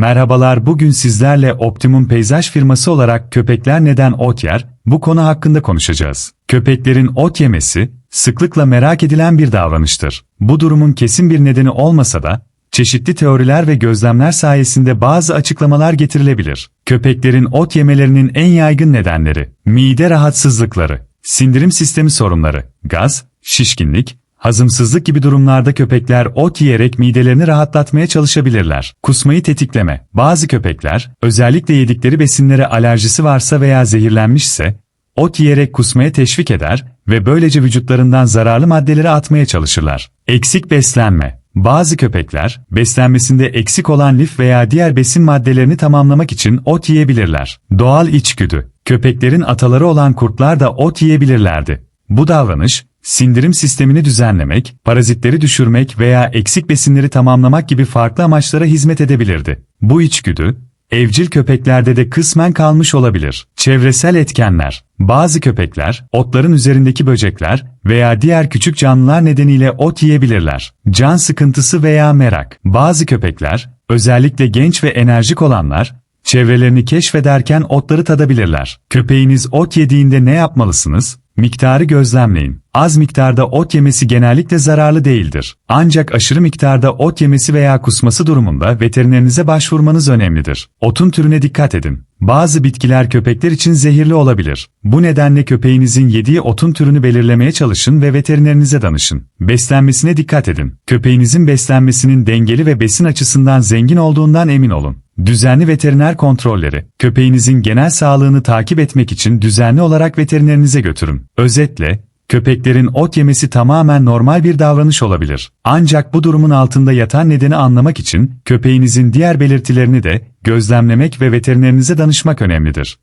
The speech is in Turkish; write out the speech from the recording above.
Merhabalar bugün sizlerle Optimum Peyzaj firması olarak köpekler neden ot yer, bu konu hakkında konuşacağız. Köpeklerin ot yemesi, sıklıkla merak edilen bir davranıştır. Bu durumun kesin bir nedeni olmasa da, çeşitli teoriler ve gözlemler sayesinde bazı açıklamalar getirilebilir. Köpeklerin ot yemelerinin en yaygın nedenleri, mide rahatsızlıkları, sindirim sistemi sorunları, gaz, şişkinlik, Hazımsızlık gibi durumlarda köpekler ot yiyerek midelerini rahatlatmaya çalışabilirler. Kusmayı tetikleme. Bazı köpekler, özellikle yedikleri besinlere alerjisi varsa veya zehirlenmişse, ot yiyerek kusmaya teşvik eder ve böylece vücutlarından zararlı maddeleri atmaya çalışırlar. Eksik beslenme. Bazı köpekler, beslenmesinde eksik olan lif veya diğer besin maddelerini tamamlamak için ot yiyebilirler. Doğal içgüdü. Köpeklerin ataları olan kurtlar da ot yiyebilirlerdi. Bu davranış, sindirim sistemini düzenlemek, parazitleri düşürmek veya eksik besinleri tamamlamak gibi farklı amaçlara hizmet edebilirdi. Bu içgüdü, evcil köpeklerde de kısmen kalmış olabilir. Çevresel etkenler Bazı köpekler, otların üzerindeki böcekler veya diğer küçük canlılar nedeniyle ot yiyebilirler. Can sıkıntısı veya merak Bazı köpekler, özellikle genç ve enerjik olanlar, çevrelerini keşfederken otları tadabilirler. Köpeğiniz ot yediğinde ne yapmalısınız? Miktarı gözlemleyin. Az miktarda ot yemesi genellikle zararlı değildir. Ancak aşırı miktarda ot yemesi veya kusması durumunda veterinerinize başvurmanız önemlidir. Otun türüne dikkat edin. Bazı bitkiler köpekler için zehirli olabilir. Bu nedenle köpeğinizin yediği otun türünü belirlemeye çalışın ve veterinerinize danışın. Beslenmesine dikkat edin. Köpeğinizin beslenmesinin dengeli ve besin açısından zengin olduğundan emin olun. Düzenli veteriner kontrolleri. Köpeğinizin genel sağlığını takip etmek için düzenli olarak veterinerinize götürün. Özetle, köpeklerin ot yemesi tamamen normal bir davranış olabilir. Ancak bu durumun altında yatan nedeni anlamak için köpeğinizin diğer belirtilerini de gözlemlemek ve veterinerinize danışmak önemlidir.